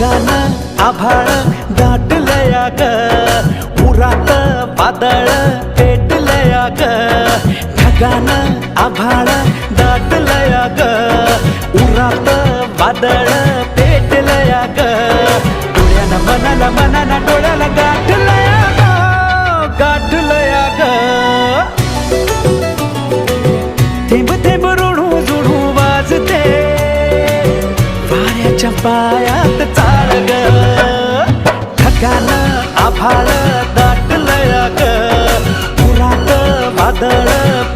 ढगान आभाळ दाटलया ग उरात वादळ पेटलया ग ढगान आभाळ दाटलया ग उरात वादळ पेटलया ग डोळ्यानं मनाला मनाला डोळ्याला गाठलया ग गाठलया ग थेंब थेंब ऋणू जुणू वाजते. वाऱ्याच्या पायात দাঁড়া